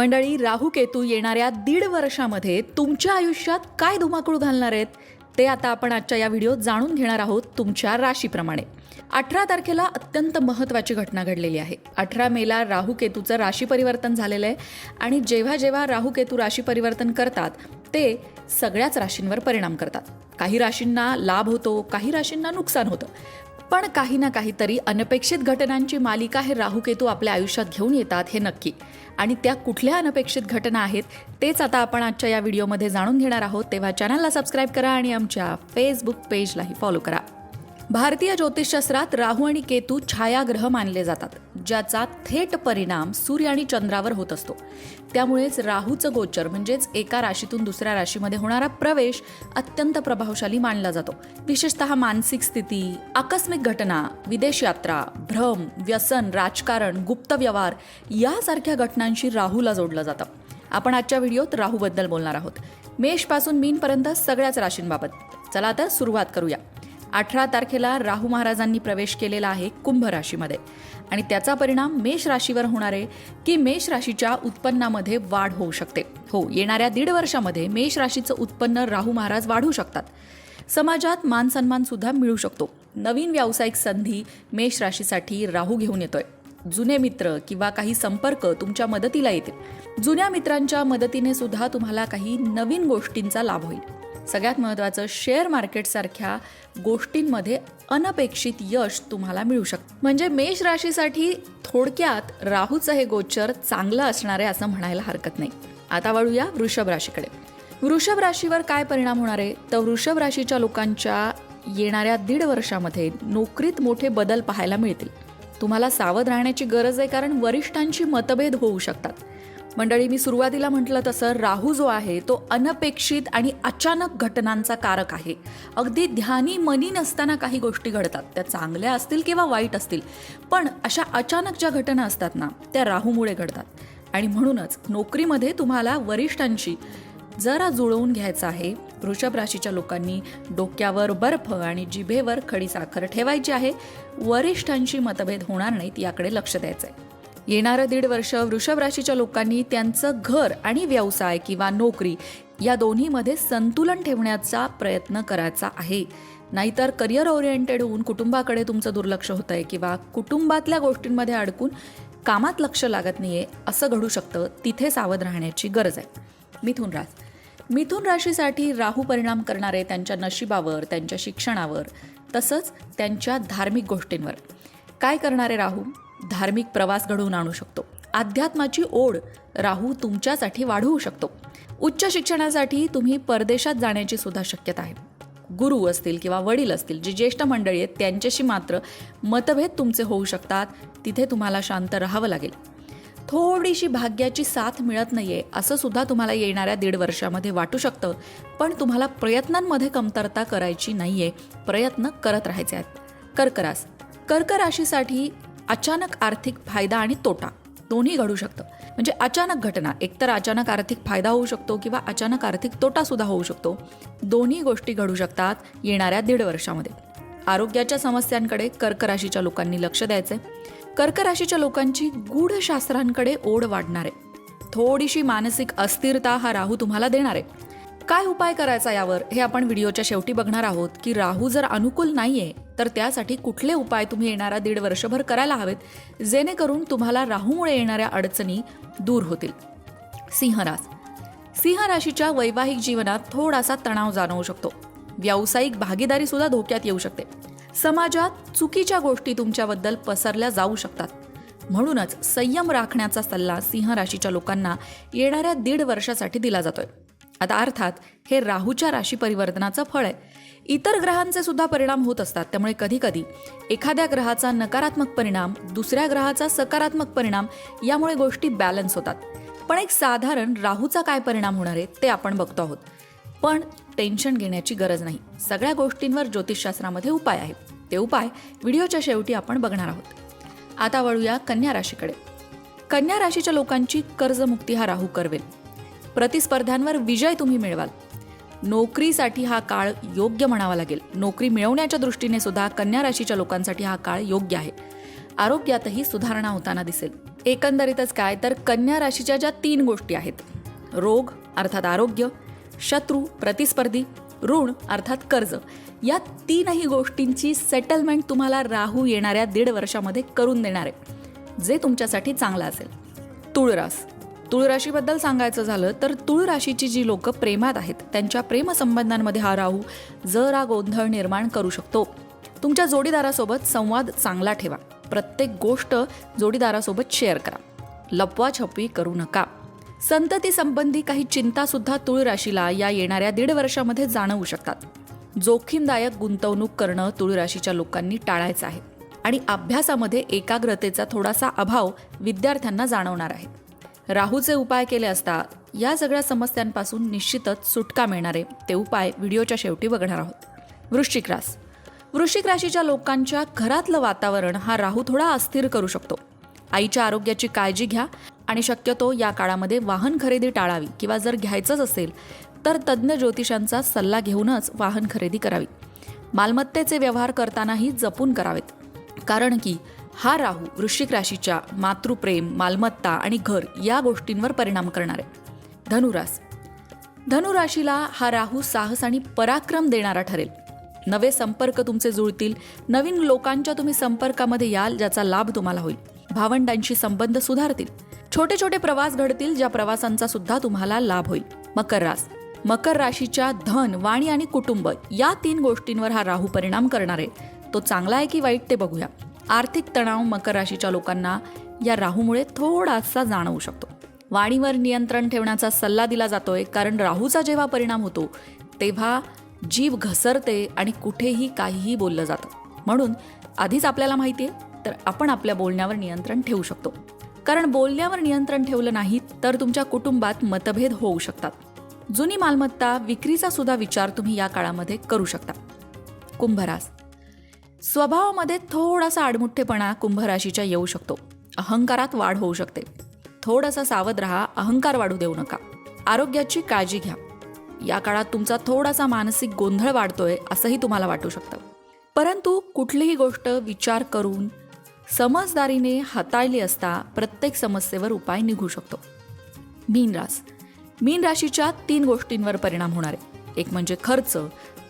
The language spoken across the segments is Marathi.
मंडळी राहू केतू येणाऱ्या दीड वर्षामध्ये तुमच्या आयुष्यात काय धुमाकूळ घालणार आहेत ते आता आपण आजच्या या व्हिडिओत जाणून घेणार आहोत तुमच्या राशीप्रमाणे. अठरा तारखेला अत्यंत महत्त्वाची घटना घडलेली आहे. अठरा मेला राहू केतूचं राशी परिवर्तन झालेलं आहे आणि जेव्हा जेव्हा राहू केतू राशी परिवर्तन करतात ते सगळ्याच राशींवर परिणाम करतात. काही राशींना लाभ होतो काही राशींना नुकसान होतं. पण काही ना काहीतरी अनपेक्षित घटनांची मालिका हे राहुकेतू आपल्या आयुष्यात घेऊन येतात हे नक्की. आणि त्या कुठल्या अनपेक्षित घटना आहेत तेच आता आपण आजच्या या व्हिडिओमध्ये जाणून घेणार आहोत. तेव्हा चॅनलला सबस्क्राईब करा आणि आमच्या फेसबुक पेजलाही फॉलो करा. भारतीय ज्योतिषशास्त्रात राहू आणि केतू छायाग्रह मानले जातात ज्याचा थेट परिणाम सूर्य आणि चंद्रावर होत असतो. त्यामुळेच राहूचं गोचर म्हणजेच एका राशीतून दुसऱ्या राशीमध्ये होणारा प्रवेश अत्यंत प्रभावशाली मानला जातो. विशेषतः मानसिक स्थिती आकस्मिक घटना विदेश यात्रा भ्रम व्यसन राजकारण गुप्त व्यवहार यासारख्या घटनांशी राहूला जोडलं जातं. आपण आजच्या व्हिडिओत राहूबद्दल बोलणार आहोत. मेषपासून मीनपर्यंत सगळ्याच राशींबाबत. चला तर सुरुवात करूया. अठरा तारखेला राहू महाराजांनी प्रवेश केलेला आहे कुंभ राशीमध्ये. आणि त्याचा परिणाम मेष राशीवर होणार आहे की मेष राशीच्या उत्पन्नामध्ये वाढ होऊ शकते. हो येणाऱ्या दीड वर्षामध्ये मेष राशीचं उत्पन्न राहू महाराज वाढू शकतात. समाजात मान सन्मान सुद्धा मिळू शकतो. नवीन व्यावसायिक संधी मेष राशीसाठी राहू घेऊन येतोय. जुने मित्र किंवा काही संपर्क तुमच्या मदतीला येतील. जुन्या मित्रांच्या मदतीने सुद्धा तुम्हाला काही नवीन गोष्टींचा लाभ होईल. सगळ्यात महत्त्वाचं शेअर मार्केटसारख्या गोष्टींमध्ये अनपेक्षित यश तुम्हाला मिळू शकतं म्हणजे मेष राशीसाठी थोडक्यात राहूचं हे गोचर चांगलं असणार आहे असं म्हणायला हरकत नाही. आता वळूया वृषभ राशीकडे. वृषभ राशीवर काय परिणाम होणार आहे? तर वृषभ राशीच्या लोकांच्या येणाऱ्या दीड वर्षामध्ये नोकरीत मोठे बदल पाहायला मिळतील. तुम्हाला सावध राहण्याची गरज आहे कारण वरिष्ठांशी मतभेद होऊ शकतात. मंडळी मी सुरुवातीला म्हटलं तसं राहू जो आहे तो अनपेक्षित आणि अचानक घटनांचा कारक आहे. अगदी ध्यानी मनी नसताना काही गोष्टी घडतात. त्या चांगल्या असतील किंवा वाईट असतील पण अशा अचानक ज्या घटना असतात ना त्या राहूमुळे घडतात. आणि म्हणूनच नोकरीमध्ये तुम्हाला वरिष्ठांशी जरा जुळवून घ्यायचं आहे. वृषभ राशीच्या लोकांनी डोक्यावर बर्फ आणि जिभेवर खडी साखर ठेवायची आहे. वरिष्ठांशी मतभेद होणार नाहीत याकडे लक्ष द्यायचं आहे येणारं दीड वर्ष वृषभ राशीच्या लोकांनी त्यांचं घर आणि व्यवसाय किंवा नोकरी या दोन्हीमध्ये संतुलन ठेवण्याचा प्रयत्न करायचा आहे. नाहीतर करिअर ओरिएंटेड होऊन कुटुंबाकडे तुमचं दुर्लक्ष होतं आहे किंवा कुटुंबातल्या गोष्टींमध्ये अडकून कामात लक्ष लागत नाही आहे असं घडू शकतं. तिथे सावध राहण्याची गरज आहे. मिथुन रास मिथुन राशीसाठी राहू परिणाम करणारे त्यांच्या नशिबावर त्यांच्या शिक्षणावर तसंच त्यांच्या धार्मिक गोष्टींवर. काय करणारे राहू? धार्मिक प्रवास घडवून आणू शकतो. अध्यात्माची ओढ राहू तुमच्यासाठी वाढवू शकतो. उच्च शिक्षणासाठी तुम्ही परदेशात जाण्याची सुद्धा शक्यता आहे. गुरु असतील किंवा वडील असतील जे ज्येष्ठ मंडळी आहेत त्यांच्याशी मात्र मतभेद तुमचे होऊ शकतात. तिथे तुम्हाला शांत राहावं लागेल. थोडीशी भाग्याची साथ मिळत नाहीये असं सुद्धा तुम्हाला येणाऱ्या दीड वर्षामध्ये वाटू शकतं. पण तुम्हाला प्रयत्नांमध्ये कमतरता करायची नाहीये. प्रयत्न करत राहायचे आहेत. कर्करास. कर्क राशीसाठी अचानक आर्थिक फायदा आणि तोटा दोन्ही घडू शकतं. म्हणजे अचानक घटना एकतर अचानक आर्थिक फायदा होऊ शकतो किंवा अचानक आर्थिक तोटा सुद्धा होऊ शकतो. दोन्ही गोष्टी घडू शकतात येणाऱ्या दीड वर्षामध्ये. आरोग्याच्या समस्यांकडे कर्क राशीच्या लोकांनी लक्ष द्यायचंय. कर्क राशीच्या लोकांची गूढशास्त्रांकडे ओढ वाढणार. आहे थोडीशी मानसिक अस्थिरता हा राहू तुम्हाला देणार. आहे काय उपाय करायचा यावर हे आपण व्हिडिओच्या शेवटी बघणार आहोत की राहू जर अनुकूल नाहीये तर त्यासाठी कुठले उपाय तुम्ही येणारा दीड वर्षभर करायला हवेत? जेणेकरून तुम्हाला राहूमुळे येणाऱ्या अडचणी दूर होतील. सिंहरास सिंह राशीच्या वैवाहिक जीवनात थोडासा तणाव जाणवू शकतो. व्यावसायिक भागीदारी सुद्धा धोक्यात येऊ शकते. समाजात चुकीच्या गोष्टी तुमच्याबद्दल पसरल्या जाऊ शकतात. म्हणूनच संयम राखण्याचा सल्ला सिंह राशीच्या लोकांना येणाऱ्या दीड वर्षासाठी दिला जातोय. आता अर्थात हे राहूच्या राशी परिवर्तनाचं फळ आहे. इतर ग्रहांचे सुद्धा परिणाम होत असतात. त्यामुळे कधी कधी एखाद्या ग्रहाचा नकारात्मक परिणाम दुसऱ्या ग्रहाचा सकारात्मक परिणाम यामुळे गोष्टी बॅलन्स होतात. पण एक साधारण राहूचा काय परिणाम होणार आहे ते आपण बघतो आहोत. पण टेन्शन घेण्याची गरज नाही. सगळ्या गोष्टींवर ज्योतिषशास्त्रामध्ये उपाय आहेत. ते उपाय व्हिडिओच्या शेवटी आपण बघणार आहोत. आता वळूया कन्या राशीकडे. कन्या राशीच्या लोकांची कर्जमुक्ती हा राहू करवेल. प्रतिस्पर्ध्यांवर विजय तुम्ही मिळवाल. नोकरीसाठी हा काळ योग्य म्हणावा लागेल. नोकरी मिळवण्याच्या दृष्टीने सुद्धा कन्या राशीच्या लोकांसाठी हा काळ योग्य आहे. आरोग्यातही सुधारणा होताना दिसेल. एकंदरीतच काय तर कन्या राशीच्या ज्या तीन गोष्टी आहेत. रोग अर्थात आरोग्य शत्रू प्रतिस्पर्धी ऋण अर्थात कर्ज या तीनही गोष्टींची सेटलमेंट तुम्हाला राहू येणाऱ्या दीड वर्षामध्ये करून देणार आहे. जे तुमच्यासाठी चांगलं असेल. तुळरास तुळ राशीबद्दल सांगायचं झालं तर तुळ राशीची जी लोक प्रेमात आहेत त्यांच्या प्रेमसंबंधांमध्ये हा राहू जरा गोंधळ निर्माण करू शकतो. तुमच्या जोडीदारासोबत संवाद चांगला ठेवा. प्रत्येक गोष्ट जोडीदारासोबत शेअर करा. लपवाछपवी करू नका. संतती संबंधी काही चिंता सुद्धा तुळ राशीला या येणाऱ्या दीड वर्षामध्ये जाणवू शकतात. जोखीमदायक गुंतवणूक करणं तुळ राशीच्या लोकांनी टाळायचं आहे. आणि अभ्यासामध्ये एकाग्रतेचा थोडासा अभाव विद्यार्थ्यांना जाणवणार आहे. राहूचे उपाय केले असता या सगळ्या समस्यांपासून निश्चितच सुटका मिळणारे ते उपाय व्हिडिओच्या शेवटी बघणार आहोत. वृश्चिक रास. वृश्चिक राशीच्या लोकांच्या घरातलं वातावरण हा राहू थोडा अस्थिर करू शकतो. आईच्या आरोग्याची काळजी घ्या आणि शक्यतो या काळामध्ये वाहन खरेदी टाळावी किंवा जर घ्यायचंच असेल तर तज्ज्ञ ज्योतिषांचा सल्ला घेऊनच वाहन खरेदी करावी. मालमत्तेचे व्यवहार करतानाही जपून करावेत. कारण की हा राहू वृश्चिक राशीच्या मातृप्रेम मालमत्ता आणि घर या गोष्टींवर परिणाम करणार आहे. धनुरास. धनुराशीला हा राहू साहस आणि पराक्रम देणारा ठरेल. नवे संपर्क तुमचे जुळतील. नवीन लोकांच्या तुम्ही संपर्कामध्ये याल ज्याचा लाभ तुम्हाला होईल. भावंडांशी संबंध सुधारतील. छोटे छोटे प्रवास घडतील ज्या प्रवासांचा सुद्धा तुम्हाला लाभ होईल. मकर रास. मकर राशीच्या धन वाणी आणि कुटुंब या तीन गोष्टींवर हा राहू परिणाम करणार आहे. तो चांगला आहे की वाईट ते बघूया. आर्थिक तणाव मकर राशीच्या लोकांना या राहूमुळे थोडासा जाणवू शकतो. वाणीवर नियंत्रण ठेवण्याचा सल्ला दिला जातोय कारण राहूचा जेव्हा परिणाम होतो तेव्हा जीव घसरते आणि कुठेही काहीही बोललं जातं. म्हणून आधीच आपल्याला माहिती आहे तर आपण आपल्या बोलण्यावर नियंत्रण ठेवू शकतो. कारण बोलण्यावर नियंत्रण ठेवलं नाही तर तुमच्या कुटुंबात मतभेद होऊ शकतात. जुनी मालमत्ता विक्रीचा सुद्धा विचार तुम्ही या काळामध्ये करू शकता. कुंभरास स्वभावामध्ये थोडासा आडमुठ्ठेपणा कुंभराशीच्या येऊ शकतो. अहंकारात वाढ होऊ शकते. थोडासा सावध राहा अहंकार वाढू देऊ नका. आरोग्याची काळजी घ्या. या काळात तुमचा थोडासा मानसिक गोंधळ वाढतोय असंही तुम्हाला वाटू शकतं. परंतु कुठलीही गोष्ट विचार करून समजदारीने हाताळली असता प्रत्येक समस्येवर उपाय निघू शकतो. मीन रास. मीन राशीच्या तीन गोष्टींवर परिणाम होणार आहे. एक म्हणजे खर्च.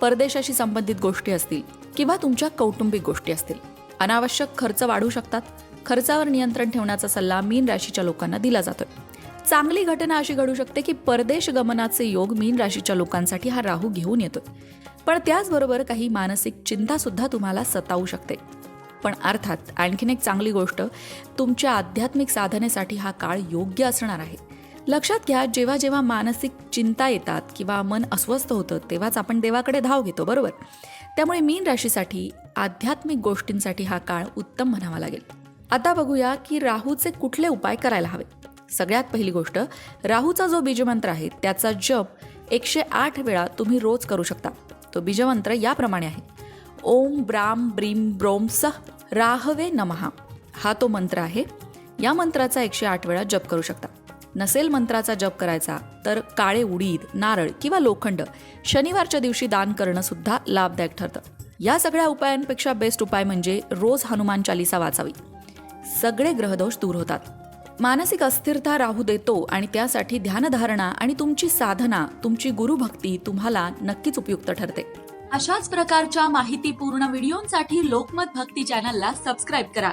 परदेशाशी संबंधित गोष्टी असतील. किंवा तुमच्या कौटुंबिक गोष्टी असतील. अनावश्यक खर्च वाढू शकतात. खर्चावर नियंत्रण ठेवण्याचा सल्ला मीन राशीच्या लोकांना दिला जातोय. चांगली घटना अशी घडू शकते की परदेश गमनाचे योग मीन राशीच्या लोकांसाठी हा राहू घेऊन येतोय. पण त्याचबरोबर काही मानसिक चिंता सुद्धा तुम्हाला सतावू शकते. पण अर्थात आणखीन एक चांगली गोष्ट तुमच्या आध्यात्मिक साधनेसाठी हा काळ योग्य असणार आहे. लक्षात घ्या जेव्हा जेव्हा मानसिक चिंता येतात किंवा मन अस्वस्थ होतं तेव्हाच आपण देवाकडे धाव घेतो बरोबर? त्यामुळे मीन राशीसाठी आध्यात्मिक गोष्टींसाठी हा काळ उत्तम म्हणावा लागेल. आता बघूया की राहूचे कुठले उपाय करायला हवेत सगळ्यात पहिली गोष्ट राहूचा जो बीजमंत्र आहे त्याचा जप एकशे आठ वेळा तुम्ही रोज करू शकता. तो बीजमंत्र याप्रमाणे आहे. ओम ब्राम ब्रीम ब्रोम सह राहवे नमहा हा तो मंत्र आहे. या मंत्राचा एकशे आठ वेळा जप करू शकता. नसेल मंत्राचा जप करायचा तर काळे उडीद नारळ किंवा लोखंड शनिवारच्या दिवशी दान करणं सुद्धा लाभदायक ठरतं. या सगळ्या उपायांपेक्षा बेस्ट उपाय म्हणजे रोज हनुमान चालिसा वाचावी. सगळे ग्रहदोष दूर होतात. मानसिक अस्थिरता राहू देतो आणि त्यासाठी ध्यानधारणा आणि तुमची साधना तुमची गुरुभक्ती तुम्हाला नक्कीच उपयुक्त ठरते. अशाच प्रकारच्या माहितीपूर्ण व्हिडिओंसाठी लोकमत भक्ती चॅनलला सबस्क्राईब करा.